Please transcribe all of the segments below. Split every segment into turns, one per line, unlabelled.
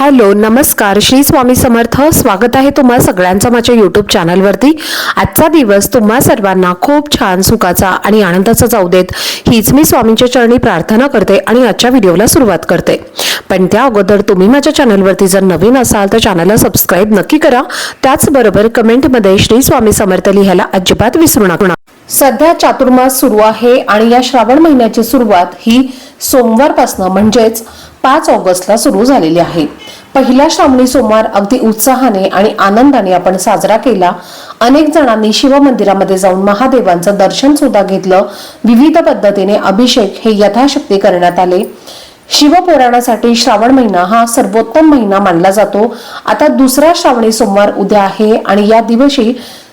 Hello नमस्कार. श्री स्वामी समर्थ. स्वागत आहे तुम्हा सगळ्यांचं माझ्या यूट्यूब चॅनलवरती आजचा दिवस तुम्हा सर्वांना खूप छान सुखाचा आणि आनंदाचा जाऊ देत. हीच मी स्वामींच्या चरणी प्रार्थना करते आणि आजच्या व्हिडिओला सुरुवात करते. पण त्या अगोदर तुम्ही माझ्या चॅनलवरती जर नवीन असाल तर चॅनलला सबस्क्राईब नक्की करा. त्याचबरोबर कमेंटमध्ये श्री स्वामी समर्थ लिहायला अजिबात विसरू नका. सध्या चातुर्मास सुरू आहे आणि या श्रावण महिन्याची सुरुवात ही सोमवारपासनं म्हणजेच पाच ऑगस्टला सुरू झालेली आहे. पहिला श्रावणी सोमवार अगदी उत्साहाने आणि आनंदाने आपण साजरा केला. अनेक जणांनी शिवमंदिरामध्ये जाऊन महादेवांचं दर्शन सुद्धा घेतलं. विविध पद्धतीने अभिषेक हे यथाशक्ती करण्यात आले. शिवपुराणासाठी श्रावण महिना हा सर्वोत्तम महिना मानला जातो. आता दुसरा श्रावणी सोमवार उद्या आहे आणि या दिवशी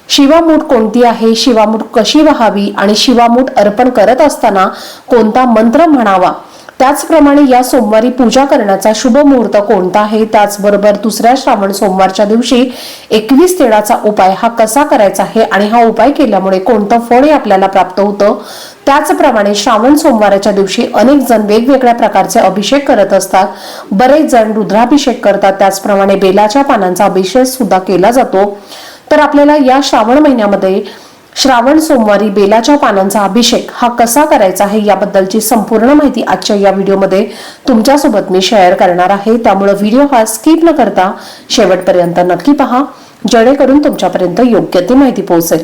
शिवामूठ कोणती आहे शिवामूठ कशी व्हावी आणि शिवामूठ अर्पण करत असताना कोणता मंत्र म्हणावा? त्याचप्रमाणे या सोमवारी पूजा करण्याचा शुभ मुहूर्त कोणता आहे? त्याचबरोबर दुसऱ्या श्रावण सोमवारच्या दिवशी एकवीस तेळाचा उपाय हा कसा करायचा आहे? आणि हा उपाय केल्यामुळे कोणतं फळ हे आपल्याला प्राप्त होतं? त्याचप्रमाणे श्रावण सोमवाराच्या दिवशी अनेक जण वेगवेगळ्या प्रकारचे अभिषेक करत असतात. बरेच जण रुद्राभिषेक करतात. त्याचप्रमाणे बेलाच्या पानांचा अभिषेक सुद्धा केला जातो. तर आपल्याला या श्रावण महिन्यामध्ये श्रावण सोमवारी बेलाच्या पानांचा अभिषेक हा कसा करायचा आहे याबद्दलची संपूर्ण माहिती आजच्या या व्हिडिओमध्ये तुमच्यासोबत मी शेअर करणार आहे. त्यामुळे व्हिडिओ हा स्किप न करता शेवटपर्यंत नक्की पहा. जेणेकरून तुमच्यापर्यंत योग्य ती माहिती पोहोचेल.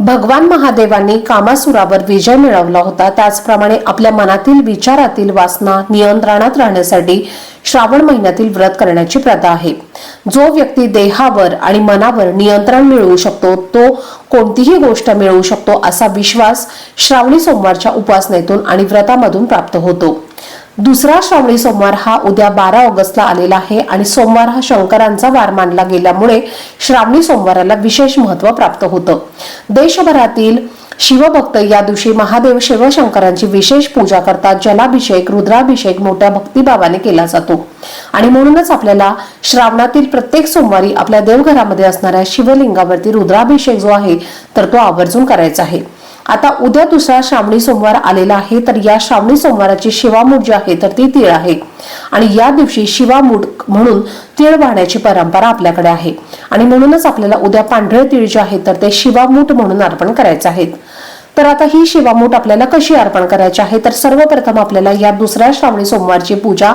भगवान महादेवांनी कामासुरावर विजय मिळवला होता. त्याचप्रमाणे आपल्या मनातील विचारातील वासना नियंत्रणात राहण्यासाठी श्रावण महिन्यातील व्रत करण्याची प्रथा आहे. जो व्यक्ती देहावर आणि मनावर नियंत्रण मिळवू शकतो तो कोणतीही गोष्ट मिळवू शकतो असा विश्वास श्रावणी सोमवारच्या उपासनेतून आणि व्रतामधून प्राप्त होतो. दुसरा श्रावणी सोमवार हा उद्या बारा ऑगस्टला आलेला आहे आणि सोमवार हा शंकरांचा वार मानला गेल्यामुळे श्रावणी सोमवाराला विशेष महत्त्व प्राप्त होतं. देशभरातील शिवभक्त या दिवशी महादेव शिवशंकरांची विशेष पूजा करतात. जलाभिषेक रुद्राभिषेक मोठ्या भक्तिभावाने केला जातो. आणि म्हणूनच आपल्याला श्रावणातील प्रत्येक सोमवारी आपल्या देवघरामध्ये असणाऱ्या शिवलिंगावरती रुद्राभिषेक जो आहे तर तो आवर्जून करायचा आहे. आता उद्या दुसरा श्रावणी सोमवार आलेला आहे तर या श्रावणी सोमवाराची शिवामूठ जी आहे तर ती तीळ आहे. आणि या दिवशी शिवामूठ म्हणून तीळ वाहण्याची परंपरा आपल्याकडे आहे. आणि म्हणूनच आपल्याला उद्या पांढरे तीळ जे आहे तर ते शिवामूठ म्हणून अर्पण करायचे आहेत. तर आता ही शिवामूठ आपल्याला कशी अर्पण करायची आहे? तर सर्वप्रथम आपल्याला या दुसऱ्या श्रावणी सोमवारची पूजा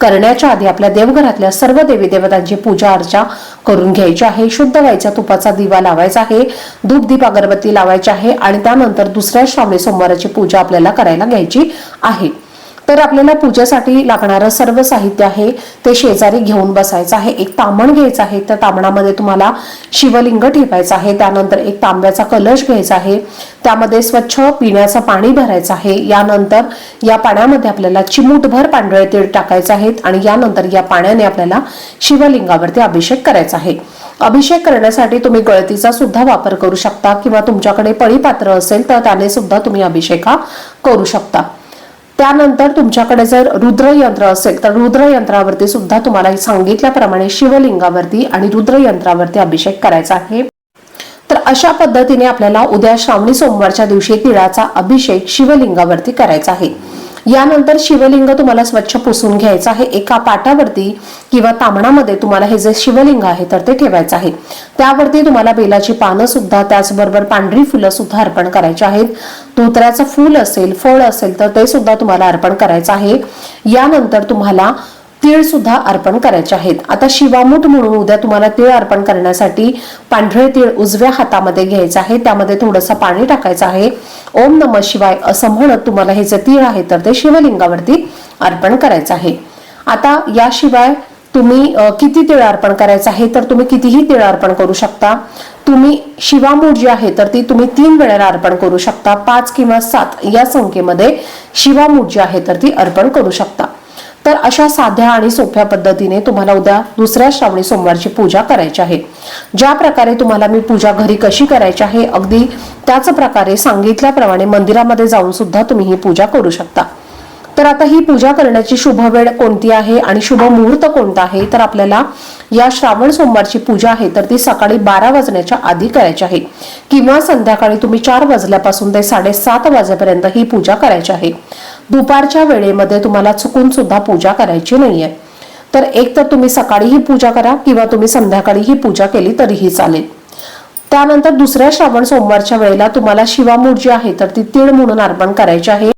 करण्याच्या आधी आपल्या देवघरातल्या सर्व देवी देवतांची पूजा अर्चा करून घ्यायची आहे. शुद्ध व्हायचा तुपाचा दिवा लावायचा आहे धूप दीप अगरबत्ती लावायची आहे आणि त्यानंतर दुसऱ्या श्रावणी सोमवाराची पूजा आपल्याला करायला घ्यायची आहे. तर आपल्याला पूजेसाठी लागणारं सर्व साहित्य आहे ते शेजारी घेऊन बसायचं आहे. एक तामण घ्यायचं आहे त्या तामणामध्ये तुम्हाला शिवलिंग ठेवायचं आहे. त्यानंतर एक तांब्याचा कलश घ्यायचा आहे. त्यामध्ये स्वच्छ पिण्याचं पाणी भरायचं आहे. यानंतर या पाण्यामध्ये आपल्याला चिमूटभर पांढरे तीळ टाकायचे आहेत आणि यानंतर या पाण्याने आपल्याला शिवलिंगावरती अभिषेक करायचा आहे. अभिषेक करण्यासाठी तुम्ही गळतीचा सुद्धा वापर करू शकता किंवा तुमच्याकडे पळीपात्र असेल तर त्याने सुद्धा तुम्ही अभिषेक हा करू शकता. त्यानंतर तुमच्याकडे जर रुद्र यंत्र असेल तर रुद्र यंत्रावरती सुद्धा तुम्हाला सांगितल्याप्रमाणे शिवलिंगावरती आणि रुद्र यंत्रावरती अभिषेक करायचा आहे. तर अशा पद्धतीने आपल्याला उद्या श्रावणी सोमवारच्या दिवशी तिळाचा अभिषेक शिवलिंगावरती करायचा आहे. यानंतर शिवलिंग तुम्हाला स्वच्छ पुसून घ्यायचं आहे. एका पाटावरती किंवा तामणामध्ये तुम्हाला हे जे शिवलिंग आहे तर ते ठेवायचं आहे. त्यावरती तुम्हाला बेलाची पानं सुद्धा त्याचबरोबर पांढरी फुलं सुद्धा अर्पण करायची आहेत. तोतऱ्याचं फूल असेल फळ असेल तर ते सुद्धा तुम्हाला अर्पण करायचं आहे. यानंतर तुम्हाला तीळ सुद्धा अर्पण करायचे आहेत. आता शिवामूठ म्हणून उद्या तुम्हाला तीळ अर्पण करण्यासाठी पांढरे तीळ उजव्या हातामध्ये घ्यायचं आहे. त्यामध्ये थोडंसं पाणी टाकायचं आहे. ओम नम शिवाय असं म्हणत तुम्हाला हे जे तीळ आहे तर ते शिवलिंगावरती अर्पण करायचं आहे. आता याशिवाय तुम्ही किती तीळ अर्पण करायचं आहे तर तुम्ही कितीही तीळ अर्पण करू शकता. तुम्ही शिवामूठ जी आहे तर ती तुम्ही तीन वेळेला अर्पण करू शकता. पाच किंवा सात या संख्येमध्ये शिवामूठ जी आहे तर ती अर्पण करू शकता. तर अशा साध्या आणि सोप्या पद्धतीने तुम्हाला उद्या दुसऱ्या श्रावणी सोमवारची पूजा करायची आहे. ज्या प्रकारे तुम्हाला मी पूजा घरी कशी करायची आहे अगदी त्याच प्रकारे सांगितल्याप्रमाणे मंदिरामध्ये जाऊन सुद्धा तुम्ही ही पूजा करू शकता. तर आता ही पूजा करण्याची शुभ वेळ कोणती आहे आणि शुभ मुहूर्त कोणता आहे? तर आपल्याला या श्रावण सोमवारची पूजा आहे तर ती सकाळी बारा वाजण्याच्या आधी करायची आहे. किंवा संध्याकाळी तुम्ही चार वाजल्यापासून ते साडेसात वाजेपर्यंत ही पूजा करायची आहे. दुपारच्या वेळेमध्ये तुम्हाला चुकून सुद्धा पूजा करायची नाहीये. तर एक तर तुम्ही सकाळी ही पूजा करा किंवा तुम्ही संध्याकाळी ही पूजा केली तरीही चालेल. त्यानंतर दुसऱ्या श्रावण सोमवारच्या वेळेला तुम्हाला शिवामूठ जी आहे तर ती तीळ म्हणून अर्पण करायची आहे.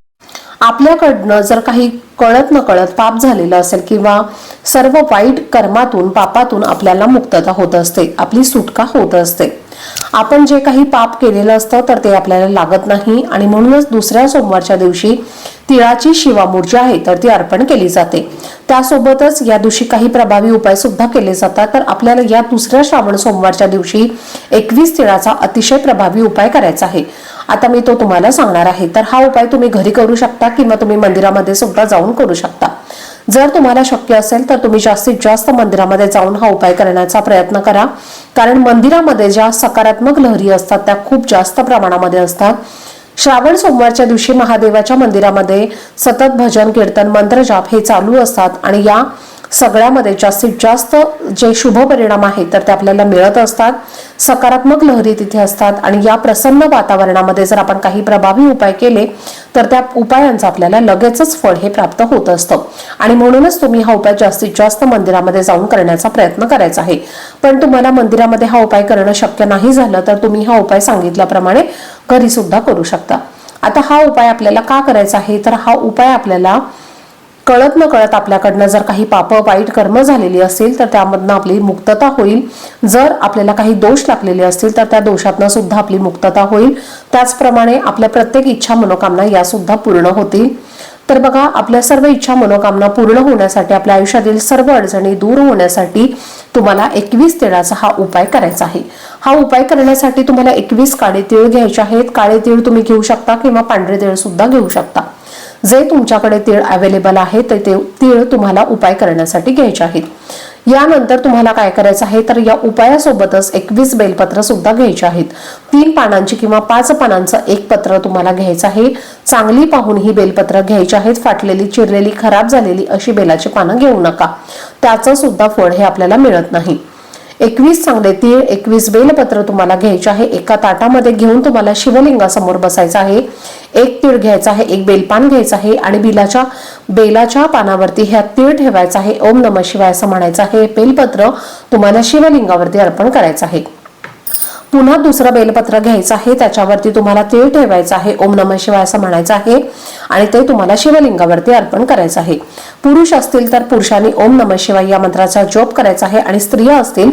आपल्याकडनं जर काही कळत न कळत पाप झालेलं असेल किंवा सर्व वाईट कर्मातून पापातून आपल्याला मुक्तता होत असते आपली सुटका होत असते. आपण जे काही पाप केलेलं असतं तर ते आपल्याला लागत नाही. आणि म्हणूनच दुसऱ्या सोमवारच्या दिवशी तिळाची शिवामूर्जा आहे तर ती अर्पण केली जाते. त्यासोबतच या दिवशी काही प्रभावी उपाय सुद्धा केले जातात. तर आपल्याला या दुसऱ्या श्रावण सोमवारच्या दिवशी एकवीस तिळाचा अतिशय प्रभावी उपाय करायचा आहे. आता मी तो तुम्हाला सांगणार आहे. तर हा उपाय तुम्ही घरी करू शकता किंवा तुम्ही मंदिरामध्ये सुद्धा जाऊन करू शकता. जर तुम्हाला शक्य असेल तर तुम्ही जास्तीत जास्त मंदिरामध्ये जाऊन हा उपाय करण्याचा प्रयत्न करा. कारण मंदिरामध्ये ज्या सकारात्मक लहरी असतात त्या खूप जास्त प्रमाणामध्ये असतात. श्रावण सोमवारच्या दिवशी महादेवाच्या मंदिरामध्ये सतत भजन कीर्तन मंत्रजाप हे चालू असतात आणि या सगळ्यामध्ये जास्तीत जास्त जे शुभ परिणाम आहेत तर ते आपल्याला मिळत असतात. सकारात्मक लहरी तिथे असतात आणि या प्रसन्न वातावरणामध्ये जर आपण काही प्रभावी उपाय केले तर त्या उपायांचं आपल्याला लगेचच फळ हे प्राप्त होत असतं. आणि म्हणूनच तुम्ही हा उपाय जास्तीत जास्त मंदिरामध्ये जाऊन करण्याचा प्रयत्न करायचा आहे. पण तुम्हाला मंदिरामध्ये हा उपाय करणं शक्य नाही झालं तर तुम्ही हा उपाय सांगितल्याप्रमाणे घरी सुद्धा करू शकता. आता हा उपाय आपल्याला का करायचा आहे? तर हा उपाय आपल्याला कळत न कळत आपल्याकडनं जर काही पाप वाईट कर्म झालेली असेल तर त्यामधनं आपली मुक्तता होईल. जर आपल्याला काही दोष लागलेले असतील तर त्या दोषातनं सुद्धा आपली मुक्तता होईल. त्याचप्रमाणे आपल्या प्रत्येक इच्छा मनोकामना या सुद्धा पूर्ण होतील. तर बघा आपल्या सर्व इच्छा मनोकामना पूर्ण होण्यासाठी आपल्या आयुष्यातील सर्व अडचणी दूर होण्यासाठी तुम्हाला एकवीस तिळाचा हा उपाय करायचा आहे. हा उपाय करण्यासाठी तुम्हाला एकवीस काळे तीळ घ्यायचे आहेत. काळे तीळ तुम्ही घेऊ शकता किंवा पांढरे तीळ सुद्धा घेऊ शकता. जे तुमच्याकडे तीळ अवेलेबल आहे ते ते तीळ तुम्हाला उपाय करण्यासाठी घ्यायचे आहेत. यानंतर तुम्हाला काय करायचं आहे तर या उपायासोबतच एकवीस बेलपत्र सुद्धा घ्यायचे आहेत. तीन पानांची किंवा पाच पानांचं एक पत्र तुम्हाला घ्यायचं आहे. चांगली पाहून ही बेलपत्र घ्यायची आहेत. फाटलेली चिरलेली खराब झालेली अशी बेलाची पानं घेऊ नका. त्याचं सुद्धा फळ हे आपल्याला मिळत नाही. एकवीस चांगले तीळ एकवीस बेलपत्र तुम्हाला घ्यायचे आहे. एका ताटामध्ये घेऊन तुम्हाला शिवलिंगासमोर बसायचं आहे. एक तीळ घ्यायचा आहे एक बेलपान घ्यायचं आहे आणि बिलाच्या बेलाच्या पानावरती ह्या तीळ ठेवायचा आहे. ओम नम शिवाय असं म्हणायचं आहे. हे बेलपत्र तुम्हाला शिवलिंगावरती अर्पण करायचं आहे. पुन्हा दुसरं बेलपत्र घ्यायचं आहे. त्याच्यावरती तुम्हाला तीळ ठेवायचं आहे. ओम नम शिवाय असं म्हणायचं आहे. आणि ते तुम्हाला शिवलिंगावरती अर्पण करायचं आहे. पुरुष असतील तर पुरुषांनी ओम नम शिवाय या मंत्राचा जप करायचा आहे आणि स्त्रिया असतील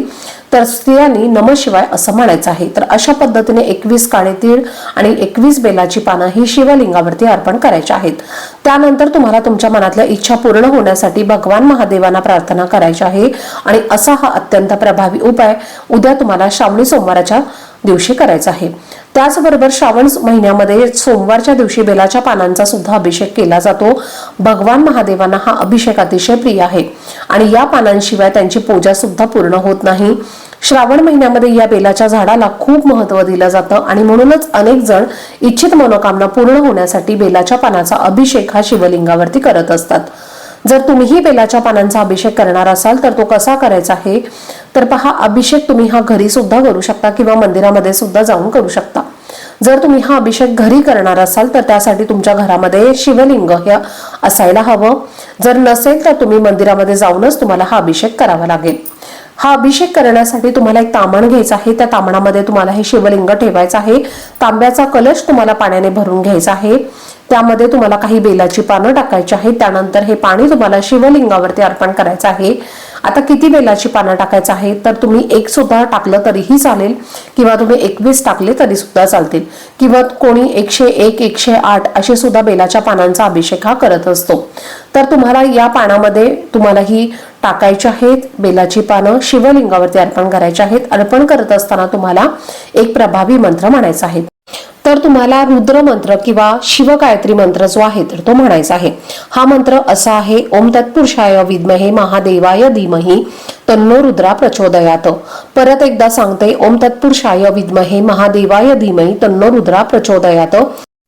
तर स्त्रियांनी नम शिवाय असं म्हणायचं आहे. तर अशा पद्धतीने एकवीस काळे तीळ आणि एकवीस बेलाची पानं ही शिवलिंगावरती अर्पण करायची आहेत. त्यानंतर तुम्हाला तुमच्या मनातल्या इच्छा पूर्ण होण्यासाठी भगवान महादेवांना प्रार्थना करायची आहे. आणि असा हा अत्यंत प्रभावी उपाय उद्या तुम्हाला श्रावणी सोमवाराच्या दिवशी करायचा आहे. त्याचबरोबर श्रावण महिन्यामध्ये सोमवारच्या दिवशी बेलाच्या पानांचा सुद्धा अभिषेक केला जातो. भगवान महादेवांना हा अभिषेक अतिशय प्रिय आहे. आणि या पानांशिवाय त्यांची पूजा सुद्धा पूर्ण होत नाही. श्रावण महिन्यामध्ये या बेलाच्या झाडाला खूप महत्त्व दिलं जातं आणि म्हणूनच अनेक जण इच्छित मनोकामना पूर्ण होण्यासाठी बेलाच्या पानाचा अभिषेक हा शिवलिंगावरती करत असतात. जर तुम्हीही बेलाच्या पानांचा अभिषेक करणार असाल तर तो कसा करायचा आहे तर पहा अभिषेक तुम्ही हा घरी सुद्धा करू शकता किंवा मंदिरामध्ये सुद्धा जाऊन करू शकता. जर तुम्ही हा अभिषेक घरी करणार असाल तर त्यासाठी तुमच्या घरामध्ये शिवलिंग हे असायला हवं. जर नसेल तर तुम्ही मंदिरामध्ये जाऊनच तुम्हाला हा अभिषेक करावा लागेल. हा अभिषेक करण्यासाठी तुम्हाला एक तामण घ्यायचं आहे. त्या तामणामध्ये तुम्हाला हे शिवलिंग ठेवायचं आहे. तांब्याचा कलश तुम्हाला पाण्याने भरून घ्यायचा आहे. त्यामध्ये तुम्हाला काही बेलाची पानं टाकायची आहेत. त्यानंतर हे पाणी तुम्हाला शिवलिंगावरती अर्पण करायचं आहे. आता किती बेलाची पानं टाकायचं आहे? तर तुम्ही एक सुद्धा टाकलं तरीही चालेल. किंवा तुम्ही एकवीस टाकले तरी सुद्धा चालतील. किंवा कोणी एकशे एक एकशे आठ असे सुद्धा बेलाच्या पानांचा अभिषेक हा करत असतो. तर तुम्हाला या पानामध्ये तुम्हाला ही टाकायचे आहेत बेलाची पानं शिवलिंगावरती अर्पण करायची आहेत अर्पण करत असताना तुम्हाला एक प्रभावी मंत्र म्हणायचा आहे. तर तुम्हाला रुद्र मंत्र किंवा शिवगायत्री मंत्र जो आहे तर तो म्हणायचा आहे. हा मंत्र असा आहे ओम तत्पुरुषाय विद्महे महादेवाय धीमही तन्नो रुद्रा प्रचोदयात. परत एकदा सांगते ओम तत्पुरुषाय विद्महे महादेवाय धीमही तन्नो रुद्रा प्रचोदयात.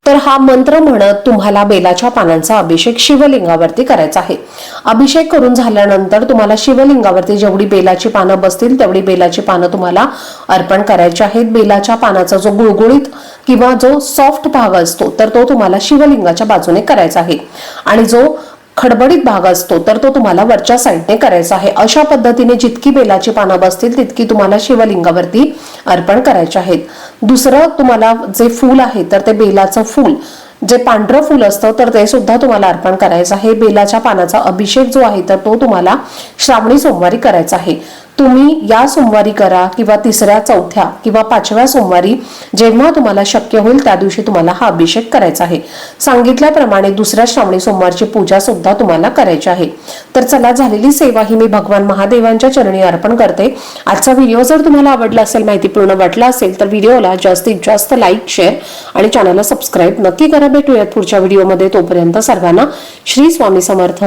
तर हा मंत्र म्हणत तुम्हाला बेलाच्या पानांचा अभिषेक शिवलिंगावरती करायचा आहे. अभिषेक करून झाल्यानंतर तुम्हाला शिवलिंगावरती जेवढी बेलाची पानं बसतील तेवढी बेलाची पानं तुम्हाला अर्पण करायची आहेत. बेलाच्या पानाचा जो गुळगुळीत किंवा जो सॉफ्ट भाग असतो तर तो तुम्हाला शिवलिंगाच्या बाजूने करायचा आहे. आणि जो खडबडीत भाग असतो तर तो तुम्हाला वरच्या साईडने करायचा आहे. अशा पद्धतीने जितकी बेलाची पानं बसतील तितकी तुम्हाला शिवलिंगावरती अर्पण करायचे आहेत. दुसरं तुम्हाला जे फूल आहे तर ते बेलाचं फूल. जे पांढरं फूल असतं तर ते सुद्धा तुम्हाला अर्पण करायचं आहे. बेलाच्या पानाचा अभिषेक जो आहे तर तो तुम्हाला श्रावणी सोमवारी करायचा आहे. तुम्ही या सोमवारी करा किंवा तिसऱ्या चौथ्या किंवा पाचव्या सोमवारी जेव्हा तुम्हाला शक्य होईल त्या दिवशी तुम्हाला हा अभिषेक करायचा आहे. सांगितल्याप्रमाणे दुसऱ्या श्रावणी सोमवारची पूजा सुद्धा तुम्हाला करायची आहे. तर चला झालेली सेवा ही मी भगवान महादेवांच्या चरणी अर्पण करते. आजचा व्हिडिओ जर तुम्हाला आवडला असेल माहितीपूर्ण वाटला असेल तर व्हिडिओला जास्तीत जास्त लाईक शेअर आणि चॅनलला सबस्क्राईब नक्की करा. भेटूयात पुढच्या व्हिडिओमध्ये. तोपर्यंत सर्वांना श्री स्वामी समर्थ.